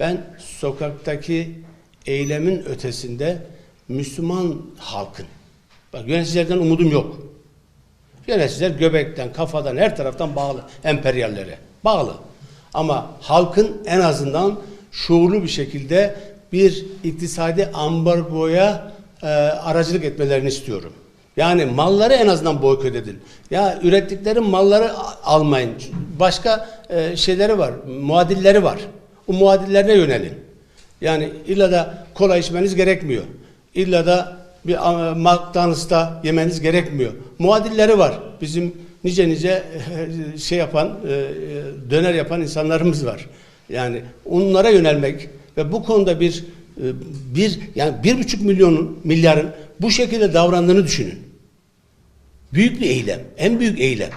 Ben sokaktaki eylemin ötesinde Müslüman halkın, bak yöneticilerden umudum yok. Yöneticiler göbekten, kafadan, her taraftan bağlı emperyallere. Bağlı. Ama halkın en azından şuurlu bir şekilde bir iktisadi ambargoya e, aracılık etmelerini istiyorum. Yani malları en azından boykot edin. Ya ürettikleri malları almayın. Başka e, şeyleri var, muadilleri var. O muadillerine yönelin. Yani illa da kola içmeniz gerekmiyor. İlla da bir McDonald's'ta yemeniz gerekmiyor. Muadilleri var. Bizim nice nice e, şey yapan, e, e, döner yapan insanlarımız var. Yani onlara yönelmek ve bu konuda bir bir yani bir buçuk milyonun milyarın bu şekilde davrandığını düşünün. Büyük bir eylem, en büyük eylem.